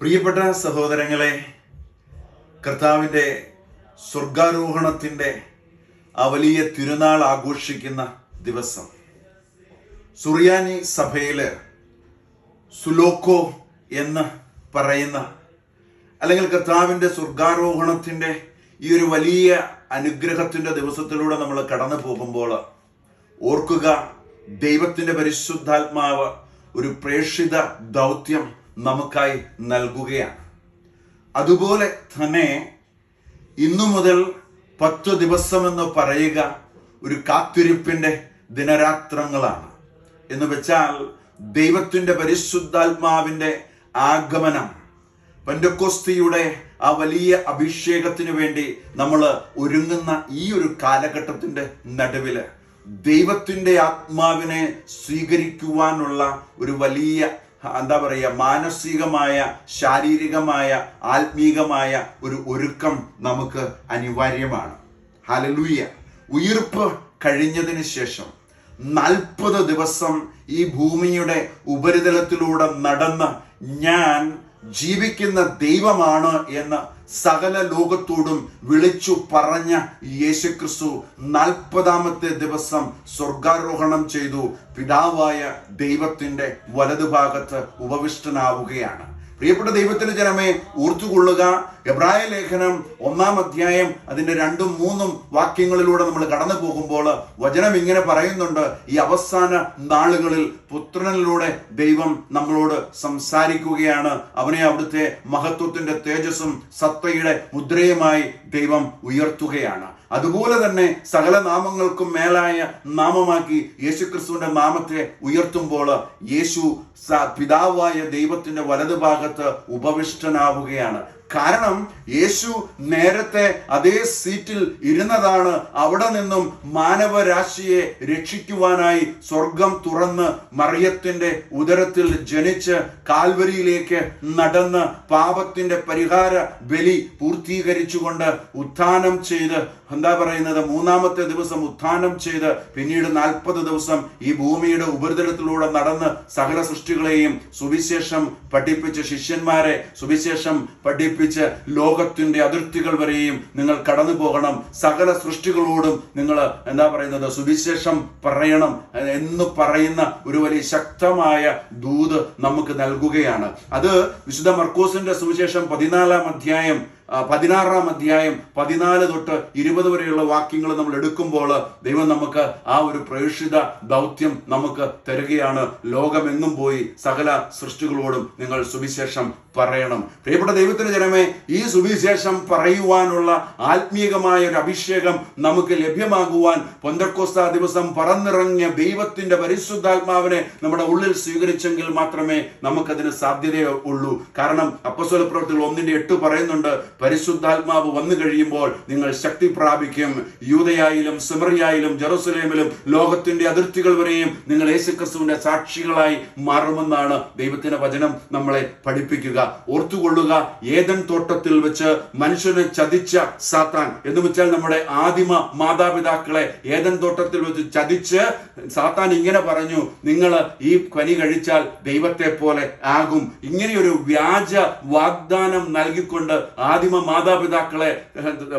പ്രിയപ്പെട്ട സഹോദരങ്ങളെ കർത്താവിന്റെ സ്വർഗാരോഹണത്തിന്റെ ആ വലിയ തിരുനാൾ ആഘോഷിക്കുന്ന ദിവസം. സുറിയാനി സഭയിൽ സുലോക്കോ എന്ന് പറയുന്ന അല്ലെങ്കിൽ കർത്താവിന്റെ സ്വർഗാരോഹണത്തിന്റെ ഈ ഒരു വലിയ അനുഗ്രഹത്തിന്റെ ദിവസത്തിലൂടെ നമ്മൾ കടന്നു പോകുമ്പോൾ ഓർക്കുക ദൈവത്തിന്റെ പരിശുദ്ധാത്മാവ് ഒരു പ്രേക്ഷിത ദൗത്യം നമുക്കായി നൽകുകയാണ്. അതുപോലെ തന്നെ ഇന്നു മുതൽ പത്തു ദിവസമെന്ന് പറയുക ഒരു കാത്തിരിപ്പിന്റെ ദിനരാത്രങ്ങളാണ്. എന്ന് വെച്ചാൽ ദൈവത്തിന്റെ പരിശുദ്ധാത്മാവിന്റെ ആഗമനം പെൻഡക്കോസ്തിയുടെ ആ വലിയ അഭിഷേകത്തിന് വേണ്ടി നമ്മൾ ഒരുങ്ങുന്ന ഈ ഒരു കാലഘട്ടത്തിന്റെ നടുവിൽ ദൈവത്തിന്റെ ആത്മാവിനെ സ്വീകരിക്കുവാനുള്ള ഒരു വലിയ എന്താ പറയുക മാനസികമായ ശാരീരികമായ ആത്മീകമായ ഒരു ഒരുക്കം നമുക്ക് അനിവാര്യമാണ്. ഹലലൂയ ഉയർപ്പ് കഴിഞ്ഞതിന് ശേഷം നാൽപ്പത് ദിവസം ഈ ഭൂമിയുടെ ഉപരിതലത്തിലൂടെ നടന്ന് ഞാൻ ജീവിക്കുന്ന ദൈവമാണ് എന്ന് സകല ലോകത്തോടും വിളിച്ചു പറഞ്ഞ യേശുക്രിസ്തു നാൽപ്പതാമത്തെ ദിവസം സ്വർഗാരോഹണം ചെയ്തു. പിതാവായ ദൈവത്തിന്റെ വലതുഭാഗത്ത് ഉപവിഷ്ടനാവുകയാണ്. പ്രിയപ്പെട്ട ദൈവത്തിന്റെ ജനമേ ഊർത്തുകൊള്ളുക എബ്രായ ലേഖനം ഒന്നാം അധ്യായം അതിന്റെ രണ്ടും മൂന്നും വാക്യങ്ങളിലൂടെ നമ്മൾ കടന്നു പോകുമ്പോൾ വചനം ഇങ്ങനെ പറയുന്നുണ്ട്. ഈ അവസാന നാളുകളിൽ പുത്രനിലൂടെ ദൈവം നമ്മളോട് സംസാരിക്കുകയാണ്. അവനെ അവിടുത്തെ മഹത്വത്തിന്റെ തേജസ്സും സത്തയുടെ മുദ്രയുമായി ദൈവം ഉയർത്തുകയാണ്. അതുപോലെ തന്നെ സകല നാമങ്ങൾക്കും മേലായ നാമമാക്കി യേശുക്രിസ്തുവിന്റെ നാമത്തെ ഉയർത്തുമ്പോൾ യേശു പിതാവായ ദൈവത്തിന്റെ വലതുഭാഗത്ത് ഉപവിഷ്ടനാവുകയാണ്. കാരണം യേശു നേരത്തെ അതേ സീറ്റിൽ ഇരുന്നതാണ് അവിടെ നിന്നും മാനവരാശിയെ രക്ഷിക്കുവാനായി സ്വർഗം തുറന്ന് മറിയത്തിന്റെ ഉദരത്തിൽ ജനിച്ച് കാൽവരിയിലേക്ക് നടന്ന് പാപത്തിന്റെ പരിഹാര ബലി പൂർത്തീകരിച്ചുകൊണ്ട് ഉത്ഥാനം ചെയ്ത് എന്താ പറയുന്നത്? മൂന്നാമത്തെ ദിവസം ഉത്ഥാനം ചെയ്ത് പിന്നീട് നാൽപ്പത് ദിവസം ഈ ഭൂമിയുടെ ഉപരിതലത്തിലൂടെ നടന്ന് സകല സൃഷ്ടികളെയും സുവിശേഷം പഠിപ്പിച്ച് ശിഷ്യന്മാരെ സുവിശേഷം പഠിപ്പിച്ച് ലോകത്തിന്റെ അതിർത്തികൾ വരെയും നിങ്ങൾ കടന്നു പോകണം. സകല സൃഷ്ടികളോടും നിങ്ങൾ എന്താ പറയുന്നത്? സുവിശേഷം പറയണം എന്ന് പറയുന്ന ഒരു വലിയ ശക്തമായ ദൂത് നമുക്ക് നൽകുകയാണ്. അത് വിശുദ്ധ മർക്കോസിന്റെ സുവിശേഷം പതിനാലാം അധ്യായം പതിനാറാം അധ്യായം പതിനാല് തൊട്ട് ഇരുപത് വരെയുള്ള വാക്യങ്ങൾ നമ്മൾ എടുക്കുമ്പോൾ ദൈവം നമുക്ക് ആ ഒരു പ്രേക്ഷിത ദൗത്യം നമുക്ക് തരികയാണ്. ലോകമെങ്ങും പോയി സകല സൃഷ്ടികളോടും നിങ്ങൾ സുവിശേഷം പറയണം. പ്രിയപ്പെട്ട ദൈവത്തിന് ജനമേ ഈ സുവിശേഷം പറയുവാനുള്ള ആത്മീയമായ ഒരു അഭിഷേകം നമുക്ക് ലഭ്യമാകുവാൻ പൊന്തക്കോസ്ത ദിവസം പറന്നിറങ്ങിയ ദൈവത്തിന്റെ പരിശുദ്ധാത്മാവിനെ നമ്മുടെ ഉള്ളിൽ സ്വീകരിച്ചെങ്കിൽ മാത്രമേ നമുക്കതിന് സാധ്യതയുള്ളൂ കാരണം അപ്പസ്വല പ്രവർത്തികൾ ഒന്നിന്റെ എട്ട് പറയുന്നുണ്ട് പരിശുദ്ധാത്മാവ് വന്നു കഴിയുമ്പോൾ നിങ്ങൾ ശക്തി പ്രാപിക്കും. യൂതയായാലും സിമറിയായാലും ജെറുസലേമിലും ലോകത്തിന്റെ അതിർത്തികൾ വരെയും നിങ്ങൾ യേശുക്രിസ്തുവിന്റെ സാക്ഷികളായി മാറുമെന്നാണ് ദൈവത്തിന്റെ വചനം നമ്മളെ പഠിപ്പിക്കുക. ഓർത്തുകൊള്ളുക ഏതൻ തോട്ടത്തിൽ വെച്ച് മനുഷ്യനെ ചതിച്ച സാത്താൻ എന്ന് വെച്ചാൽ നമ്മുടെ ആദിമ മാതാപിതാക്കളെ ഏതൻ തോട്ടത്തിൽ വെച്ച് ചതിച്ച് സാത്താൻ ഇങ്ങനെ പറഞ്ഞു നിങ്ങൾ ഈ കനി കഴിച്ചാൽ ദൈവത്തെ പോലെ ആകും. ഇങ്ങനെയൊരു വ്യാജ വാഗ്ദാനം നൽകിക്കൊണ്ട് ആദിമ മാതാപിതാക്കളെ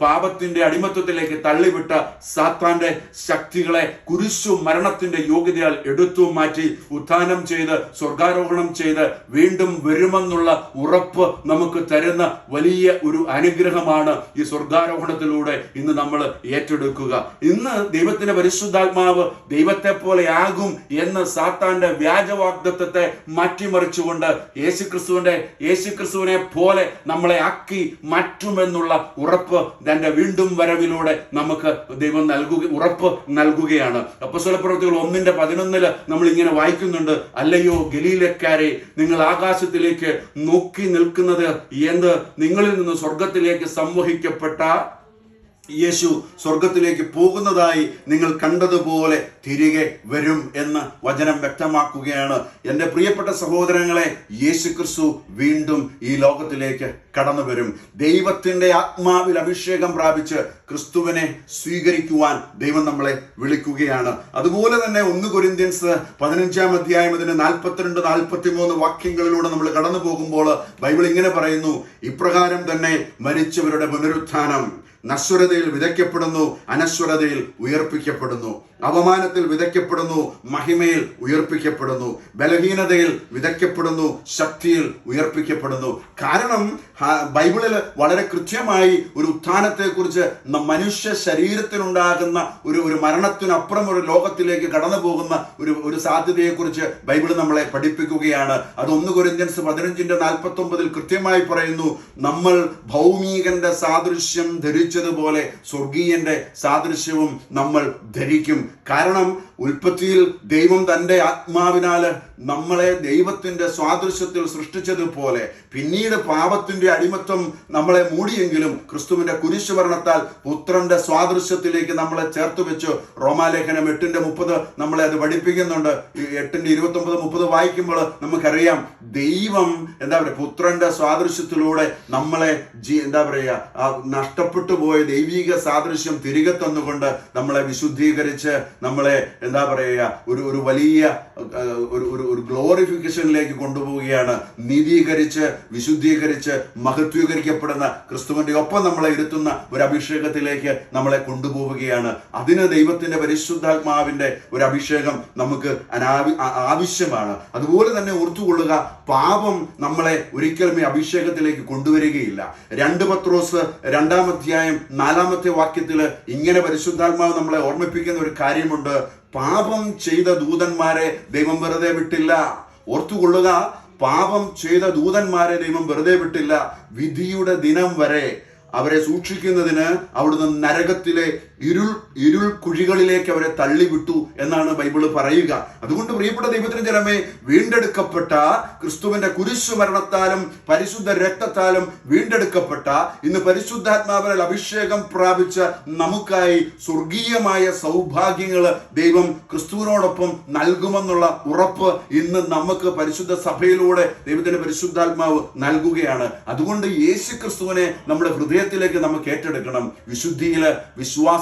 പാപത്തിന്റെ അടിമത്വത്തിലേക്ക് തള്ളിവിട്ട സാത്താന്റെ ശക്തികളെ കുരിശു മരണത്തിന്റെ യോഗ്യതയാൽ എടുത്തു മാറ്റി ഉത്ഥാനം ചെയ്ത് സ്വർഗാരോഹണം ചെയ്ത് വീണ്ടും വരുമെന്നുള്ള ഉറപ്പ് നമുക്ക് തരുന്ന വലിയ ഒരു അനുഗ്രഹമാണ് ഈ സ്വർഗാരോഹണത്തിലൂടെ ഇന്ന് നമ്മൾ ഏറ്റെടുക്കുക. ഇന്ന് ദൈവത്തിന്റെ പരിശുദ്ധാത്മാവ് ദൈവത്തെ പോലെ ആകും എന്ന് സാത്താന്റെ വ്യാജവാഗ്ദത്വത്തെ മാറ്റിമറിച്ചുകൊണ്ട് യേശുക്രിസ്തുവിന്റെ യേശുക്രിസ്തുവിനെ പോലെ നമ്മളെ ആക്കി മാറ്റുമെന്നുള്ള ഉറപ്പ് തന്റെ വീണ്ടും വരവിലൂടെ നമുക്ക് ദൈവം നൽകുക ഉറപ്പ് നൽകുകയാണ്. അപ്പസ്വല പ്രവൃത്തികൾ ഒന്നിന്റെ പതിനൊന്നിൽ നമ്മൾ ഇങ്ങനെ വായിക്കുന്നുണ്ട് അല്ലയോ ഗലീലക്കാരെ നിങ്ങൾ ആകാശത്തിലേക്ക് നോക്കി നിൽക്കുന്നത് എന്ത്? നിങ്ങളിൽ നിന്ന് സ്വർഗത്തിലേക്ക് സംവഹിക്കപ്പെട്ട യേശു സ്വർഗത്തിലേക്ക് പോകുന്നതായി നിങ്ങൾ കണ്ടതുപോലെ തിരികെ വരും എന്ന് വചനം വ്യക്തമാക്കുകയാണ്. എന്റെ പ്രിയപ്പെട്ട സഹോദരങ്ങളെ യേശു ക്രിസ്തു വീണ്ടും ഈ ലോകത്തിലേക്ക് കടന്നു വരും ദൈവത്തിന്റെ ആത്മാവിൽ അഭിഷേകം പ്രാപിച്ച് ക്രിസ്തുവിനെ സ്വീകരിക്കുവാൻ ദൈവം നമ്മളെ വിളിക്കുകയാണ്. അതുപോലെ തന്നെ ഒന്ന് കൊരിന്ത്യൻസ് പതിനഞ്ചാം അധ്യായം അതിന് നാൽപ്പത്തിരണ്ട് നാൽപ്പത്തി മൂന്ന് വാക്യങ്ങളിലൂടെ നമ്മൾ കടന്നു പോകുമ്പോൾ ബൈബിൾ ഇങ്ങനെ പറയുന്നു ഇപ്രകാരം തന്നെ മരിച്ചവരുടെ പുനരുത്ഥാനം. നശ്വരതയിൽ വിതയ്ക്കപ്പെടുന്നു അനശ്വരതയിൽ ഉയർപ്പിക്കപ്പെടുന്നു. അവമാനത്തിൽ വിതയ്ക്കപ്പെടുന്നു മഹിമയിൽ ഉയർപ്പിക്കപ്പെടുന്നു ബലഹീനതയിൽ വിതയ്ക്കപ്പെടുന്നു ശക്തിയിൽ ഉയർപ്പിക്കപ്പെടുന്നു. കാരണം ബൈബിളിൽ വളരെ കൃത്യമായി ഒരു ഉത്ഥാനത്തെക്കുറിച്ച് മനുഷ്യ ശരീരത്തിനുണ്ടാകുന്ന ഒരു ഒരു മരണത്തിനപ്പുറം ഒരു ലോകത്തിലേക്ക് കടന്നു പോകുന്ന ഒരു ഒരു സാധ്യതയെക്കുറിച്ച് ബൈബിൾ നമ്മളെ പഠിപ്പിക്കുകയാണ്. അത് ഒന്ന് കൊരിന്ത്യൻസ് പതിനഞ്ചിന്റെ നാൽപ്പത്തി ഒമ്പതിൽ കൃത്യമായി പറയുന്നു നമ്മൾ ഭൗമികന്റെ സാദൃശ്യം ധരിച്ചതുപോലെ സ്വർഗീയന്റെ സാദൃശ്യവും നമ്മൾ ധരിക്കും. കാരണം ഉൽപ്പത്തിയിൽ ദൈവം തന്റെ ആത്മാവിനാൽ നമ്മളെ ദൈവത്തിന്റെ സ്വാദൃശ്യത്തിൽ സൃഷ്ടിച്ചതുപോലെ പിന്നീട് പാപത്തിന്റെ അടിമത്വം നമ്മളെ മൂടിയെങ്കിലും ക്രിസ്തുവിന്റെ കുരിശുമരണത്താൽ പുത്രന്റെ സ്വാദൃശ്യത്തിലേക്ക് നമ്മളെ ചേർത്ത് വെച്ചു റോമാലേഖനം എട്ടിന്റെ മുപ്പത് നമ്മളെ അത് പഠിപ്പിക്കുന്നുണ്ട്. എട്ടിന്റെ ഇരുപത്തൊമ്പത് മുപ്പത് വായിക്കുമ്പോൾ നമുക്കറിയാം ദൈവം എന്താ പറയുക പുത്രന്റെ സ്വാദൃശ്യത്തിലൂടെ നമ്മളെ ജി എന്താ പറയുക നഷ്ടപ്പെട്ടു പോയ ദൈവിക സാദൃശ്യം തിരികെ തന്നുകൊണ്ട് നമ്മളെ വിശുദ്ധീകരിച്ച് നമ്മളെ എന്താ പറയുക ഒരു ഒരു വലിയ ഒരു ഒരു ഗ്ലോറിഫിക്കേഷനിലേക്ക് കൊണ്ടുപോവുകയാണ്. നീതീകരിച്ച് വിശുദ്ധീകരിച്ച് മഹത്വീകരിക്കപ്പെടുന്ന ക്രിസ്തുവിന്റെ ഒപ്പം നമ്മളെ ഇരുത്തുന്ന ഒരു അഭിഷേകത്തിലേക്ക് നമ്മളെ കൊണ്ടുപോവുകയാണ്. അതിന് ദൈവത്തിന്റെ പരിശുദ്ധാത്മാവിന്റെ ഒരു അഭിഷേകം നമുക്ക് അനാവി ആവശ്യമാണ്. അതുപോലെ തന്നെ ഓർത്തുകൊള്ളുക പാപം നമ്മളെ ഒരിക്കലും ഈ അഭിഷേകത്തിലേക്ക് കൊണ്ടുവരികയില്ല. രണ്ട് പത്രോസ് രണ്ടാം അധ്യായം നാലാമത്തെ വാക്യത്തിൽ ഇങ്ങനെ പരിശുദ്ധാത്മാവ് നമ്മളെ ഓർമ്മിപ്പിക്കുന്ന ഒരു കാര്യമുണ്ട്. പാപം ചെയ്ത ദൂതന്മാരെ ദൈവം വെറുതെ വിട്ടില്ല. ഓർത്തുകൊള്ളുക പാപം ചെയ്ത ദൂതന്മാരെ ദൈവം വെറുതെ വിട്ടില്ല. വിധിയുടെ ദിനം വരെ അവരെ സൂക്ഷിക്കുന്നതിന് അവിടുന്ന് നരകത്തിലെ ഇരുൾ ഇരുൾ കുഴികളിലേക്ക് അവരെ തള്ളിവിട്ടു എന്നാണ് ബൈബിൾ പറയുക. അതുകൊണ്ട് പ്രിയപ്പെട്ട ദൈവത്തിന് ജനമേ വീണ്ടെടുക്കപ്പെട്ട ക്രിസ്തുവിന്റെ കുരിശു മരണത്താലും പരിശുദ്ധ രക്തത്താലും വീണ്ടെടുക്കപ്പെട്ട ഇന്ന് പരിശുദ്ധാത്മാവിനാൽ അഭിഷേകം പ്രാപിച്ച നമുക്കായി സ്വർഗീയമായ സൗഭാഗ്യങ്ങൾ ദൈവം ക്രിസ്തുവിനോടൊപ്പം നൽകുമെന്നുള്ള ഉറപ്പ് ഇന്ന് നമുക്ക് പരിശുദ്ധ സഭയിലൂടെ ദൈവത്തിന്റെ പരിശുദ്ധാത്മാവ് നൽകുകയാണ്. അതുകൊണ്ട് യേശു ക്രിസ്തുവിനെ നമ്മുടെ ഹൃദയത്തിലേക്ക് നമുക്ക് ഏറ്റെടുക്കണം. വിശുദ്ധിയിൽ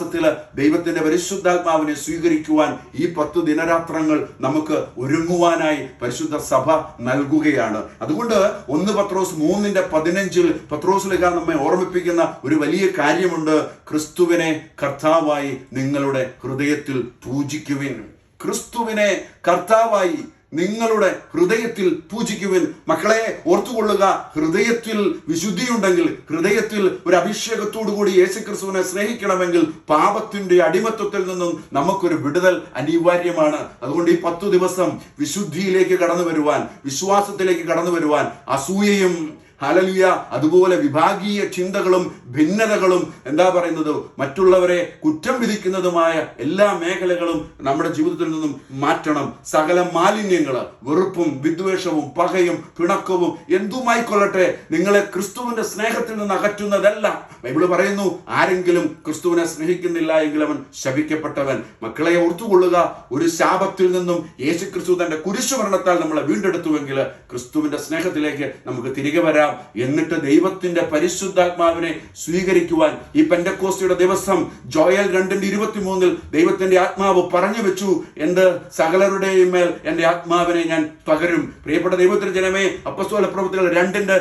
വിശ്വാസത്തിൽ ദൈവത്തിന്റെ പരിശുദ്ധാത്മാവിനെ സ്വീകരിക്കുവാൻ ഈ പത്ത് ദിനരാത്രങ്ങൾ നമുക്ക് ഒരുങ്ങുവാനായി പരിശുദ്ധ സഭ നൽകുകയാണ്. അതുകൊണ്ട് ഒന്ന് പത്രോസ് മൂന്നിന്റെ പതിനഞ്ചിൽ പത്രോസിലേക്ക നമ്മെ ഓർമ്മിപ്പിക്കുന്ന ഒരു വലിയ കാര്യമുണ്ട്. ക്രിസ്തുവിനെ കർത്താവായി നിങ്ങളുടെ ഹൃദയത്തിൽ പൂജിക്കുവിൻ. ക്രിസ്തുവിനെ കർത്താവായി നിങ്ങളുടെ ഹൃദയത്തിൽ പൂജിക്കുവിൻ. മക്കളെ ഓർത്തുകൊള്ളുക ഹൃദയത്തിൽ വിശുദ്ധിയുണ്ടെങ്കിൽ ഹൃദയത്തിൽ ഒരു അഭിഷേകത്തോടു കൂടി യേശുക്രിസ്തുവിനെ സ്നേഹിക്കണമെങ്കിൽ പാപത്തിന്റെ അടിമത്വത്തിൽ നിന്നും നമുക്കൊരു വിടുതൽ അനിവാര്യമാണ്. അതുകൊണ്ട് ഈ പത്തു ദിവസം വിശുദ്ധിയിലേക്ക് കടന്നു വരുവാൻ വിശ്വാസത്തിലേക്ക് കടന്നു വരുവാൻ അസൂയയും ഹലലിയ. അതുപോലെ വിഭാഗീയ ചിന്തകളും ഭിന്നതകളും എന്താ പറയുന്നത് മറ്റുള്ളവരെ കുറ്റം വിധിക്കുന്നതുമായ എല്ലാ മേഖലകളും നമ്മുടെ ജീവിതത്തിൽ നിന്നും മാറ്റണം. സകല മാലിന്യങ്ങൾ വെറുപ്പും വിദ്വേഷവും പകയും പിണക്കവും എന്തുമായിക്കൊള്ളട്ടെ നിങ്ങളെ ക്രിസ്തുവിന്റെ സ്നേഹത്തിൽ നിന്ന് അകറ്റുന്നതല്ല. ബൈബിൾ പറയുന്നു ആരെങ്കിലും ക്രിസ്തുവിനെ സ്നേഹിക്കുന്നില്ല എങ്കിൽ അവൻ ശപിക്കപ്പെട്ടവൻ. മക്കളെ ഓർത്തുകൊള്ളുക ഒരു ശാപത്തിൽ നിന്നും യേശു ക്രിസ്തു തന്റെ കുരിശുമരണത്താൽ നമ്മളെ വീണ്ടെടുത്തുവെങ്കിൽ ക്രിസ്തുവിന്റെ സ്നേഹത്തിലേക്ക് നമുക്ക് തിരികെ വരാം. എന്നിട്ട് ദൈവത്തിന്റെ പരിശുദ്ധാത്മാവിനെ സ്വീകരിക്കുവാൻ ഈ പെൻഡക്കോസ്റ്റിയുടെ ദിവസം ജോയൽ രണ്ടിന്റെ ഇരുപത്തി മൂന്നിൽ ദൈവത്തിന്റെ ആത്മാവ് പറഞ്ഞു വെച്ചു എന്ത് സകലരുടെയും മേൽ എന്റെ ആത്മാവിനെ ഞാൻ പകരും. പ്രിയപ്പെട്ട ദൈവത്തിന്റെ ജനമേ അപ്പസ്തോല പ്രവൃത്തികൾ രണ്ടിന്റെ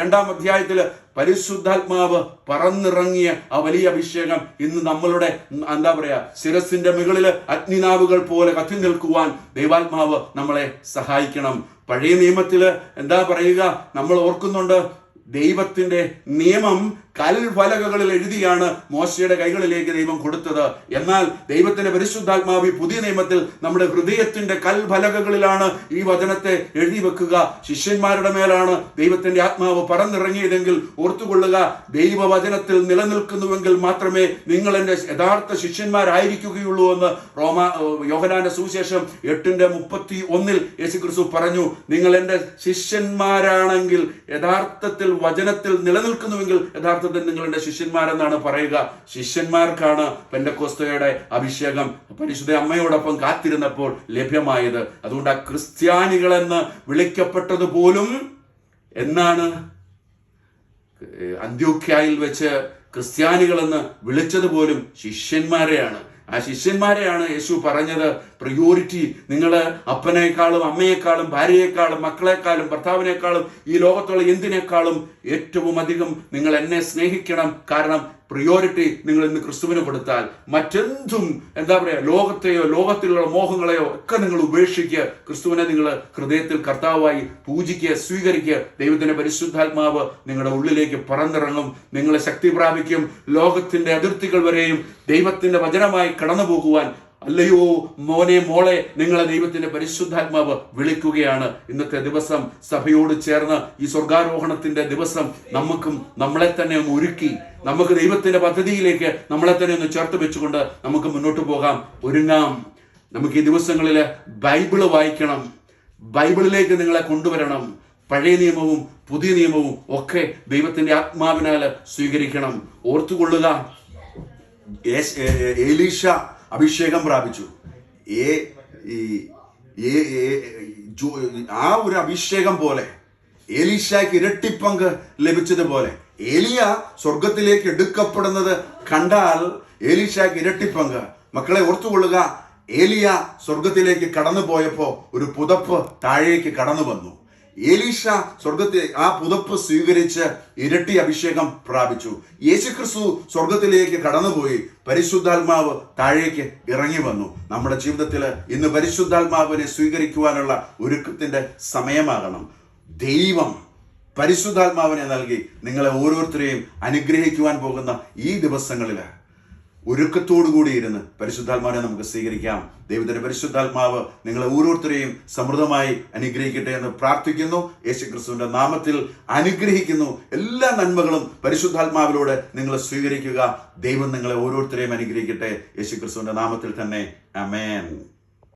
രണ്ടാം അധ്യായത്തിൽ പരിശുദ്ധാത്മാവ് പറന്നിറങ്ങിയ ആ വലിയ അഭിഷേകം ഇന്ന് നമ്മളുടെ എന്താ പറയാ ശിരസിന്റെ മുകളിൽ അഗ്നിനാവുകൾ പോലെ കത്തി നിൽക്കുവാൻ ദൈവാത്മാവ് നമ്മളെ സഹായിക്കണം. പഴയ നിയമത്തിൽ എന്താ പറയുക? നമ്മൾ ഓർക്കുന്നുണ്ട് ദൈവത്തിന്റെ നിയമം കൽഫലകകളിൽ എഴുതിയാണ് മോശയുടെ കൈകളിലേക്ക് ദൈവം കൊടുത്തത്. എന്നാൽ ദൈവത്തിന്റെ പരിശുദ്ധാത്മാവി പുതിയ നിയമത്തിൽ നമ്മുടെ ഹൃദയത്തിന്റെ കൽഫലകകളിലാണ് ഈ വചനത്തെ എഴുതി വെക്കുക. ശിഷ്യന്മാരുടെ മേലാണ് ദൈവത്തിന്റെ ആത്മാവ് പറന്നിറങ്ങിയതെങ്കിൽ ഓർത്തുകൊള്ളുക ദൈവവചനത്തിൽ നിലനിൽക്കുന്നുവെങ്കിൽ മാത്രമേ നിങ്ങൾ എന്റെ യഥാർത്ഥ ശിഷ്യന്മാരായിരിക്കുകയുള്ളൂ എന്ന് റോമ യോഹനാന്റെ സുവിശേഷം എട്ടിന്റെ മുപ്പത്തി ഒന്നിൽ യേശുക്രിസ്തു പറഞ്ഞു. നിങ്ങൾ എന്റെ ശിഷ്യന്മാരാണെങ്കിൽ യഥാർത്ഥത്തിൽ വചനത്തിൽ നിലനിൽക്കുന്നുവെങ്കിൽ യഥാർത്ഥത്തിൽ നിങ്ങളുടെ ശിഷ്യന്മാരെന്നാണ് പറയുക. ശിഷ്യന്മാർക്കാണ് പെൻഡക്കോസ്തയുടെ അഭിഷേകം പരിശുദ്ധ അമ്മയോടൊപ്പം കാത്തിരുന്നപ്പോൾ ലഭ്യമായത്. അതുകൊണ്ട് ആ ക്രിസ്ത്യാനികളെന്ന് വിളിക്കപ്പെട്ടത് പോലും എന്നാണ് അന്ത്യോഖ്യായിൽ വെച്ച് ക്രിസ്ത്യാനികളെന്ന് വിളിച്ചത് പോലും ശിഷ്യന്മാരെയാണ്. ആ ശിഷ്യന്മാരെയാണ് യേശു പറഞ്ഞത് പ്രിയോറിറ്റി നിങ്ങൾ അപ്പനേക്കാളും അമ്മയെക്കാളും ഭാര്യയെക്കാളും മക്കളെക്കാളും ഭർത്താവിനേക്കാളും ഈ ലോകത്തുള്ള എന്തിനേക്കാളും ഏറ്റവും അധികം നിങ്ങൾ എന്നെ സ്നേഹിക്കണം. കാരണം പ്രിയോറിറ്റി നിങ്ങൾ ഇന്ന് ക്രിസ്തുവിന് കൊടുത്താൽ മറ്റെന്തും എന്താ പറയുക ലോകത്തെയോ ലോകത്തിലുള്ള മോഹങ്ങളെയോ ഒക്കെ നിങ്ങൾ ഉപേക്ഷിക്കുക. ക്രിസ്തുവിനെ നിങ്ങൾ ഹൃദയത്തിൽ കർത്താവായി പൂജിക്കുക സ്വീകരിക്കുക. ദൈവത്തിന്റെ പരിശുദ്ധാത്മാവ് നിങ്ങളുടെ ഉള്ളിലേക്ക് പറന്നിറങ്ങും. നിങ്ങളെ ശക്തി പ്രാപിക്കും. ലോകത്തിന്റെ അതിർത്തികൾ വരെയും ദൈവത്തിന്റെ വചനമായി കടന്നു പോകുവാൻ അല്ലയോ മോനെ മോളെ നിങ്ങളെ ദൈവത്തിന്റെ പരിശുദ്ധാത്മാവ് വിളിക്കുകയാണ്. ഇന്നത്തെ ദിവസം സഭയോട് ചേർന്ന് ഈ സ്വർഗാരോഹണത്തിന്റെ ദിവസം നമുക്കും നമ്മളെ തന്നെ ഒന്ന് ഒരുക്കി നമുക്ക് ദൈവത്തിന്റെ പദ്ധതിയിലേക്ക് നമ്മളെ തന്നെ ഒന്ന് ചേർത്ത് വെച്ചുകൊണ്ട് നമുക്ക് മുന്നോട്ട് പോകാം ഒരുങ്ങാം. നമുക്ക് ഈ ദിവസങ്ങളിൽ ബൈബിൾ വായിക്കണം ബൈബിളിലേക്ക് നിങ്ങളെ കൊണ്ടുവരണം. പഴയ നിയമവും പുതിയ നിയമവും ഒക്കെ ദൈവത്തിന്റെ ആത്മാവിനാൽ സ്വീകരിക്കണം. ഓർത്തുകൊള്ളുക. ഏലീഷ അഭിഷേകം പ്രാപിച്ചു. ഏ ആ ഒരു അഭിഷേകം പോലെ ഏലീഷയ്ക്ക് ഇരട്ടിപ്പങ്ക് ലഭിച്ചതുപോലെ ഏലിയ സ്വർഗത്തിലേക്ക് എടുക്കപ്പെടുന്നത് കണ്ടാൽ ഏലീഷയ്ക്ക് ഇരട്ടിപ്പങ്ക്. മക്കളെ ഓർത്തുകൊള്ളുക ഏലിയ സ്വർഗത്തിലേക്ക് കടന്നു പോയപ്പോ ഒരു പുതപ്പ് താഴേക്ക് കടന്നു വന്നു ഏലീഷ സ്വർഗത്തെ ആ പുതപ്പ് സ്വീകരിച്ച് ഇരട്ടി അഭിഷേകം പ്രാപിച്ചു. യേശുക്രിസ്തു സ്വർഗത്തിലേക്ക് കടന്നുപോയി. പരിശുദ്ധാത്മാവ് താഴേക്ക് ഇറങ്ങി വന്നു. നമ്മുടെ ജീവിതത്തിൽ ഇന്ന് പരിശുദ്ധാത്മാവിനെ സ്വീകരിക്കുവാനുള്ള ഒരുക്കത്തിന്റെ സമയമാകണം. ദൈവം പരിശുദ്ധാത്മാവിനെ നൽകി നിങ്ങളെ ഓരോരുത്തരെയും അനുഗ്രഹിക്കുവാൻ പോകുന്ന ഈ ദിവസങ്ങളിൽ ഒരുക്കത്തോടു കൂടി ഇരുന്ന് പരിശുദ്ധാത്മാവിനെ നമുക്ക് സ്വീകരിക്കാം. ദൈവത്തിന്റെ പരിശുദ്ധാത്മാവ് നിങ്ങളെ ഓരോരുത്തരെയും സമൃദ്ധമായി അനുഗ്രഹിക്കട്ടെ എന്ന് പ്രാർത്ഥിക്കുന്നു. യേശു ക്രിസ്തുവിന്റെ നാമത്തിൽ അനുഗ്രഹിക്കുന്നു. എല്ലാ നന്മകളും പരിശുദ്ധാത്മാവിലൂടെ നിങ്ങൾ സ്വീകരിക്കുക. ദൈവം നിങ്ങളെ ഓരോരുത്തരെയും അനുഗ്രഹിക്കട്ടെ. യേശു ക്രിസ്തുവിന്റെ നാമത്തിൽ തന്നെ. അമേൻ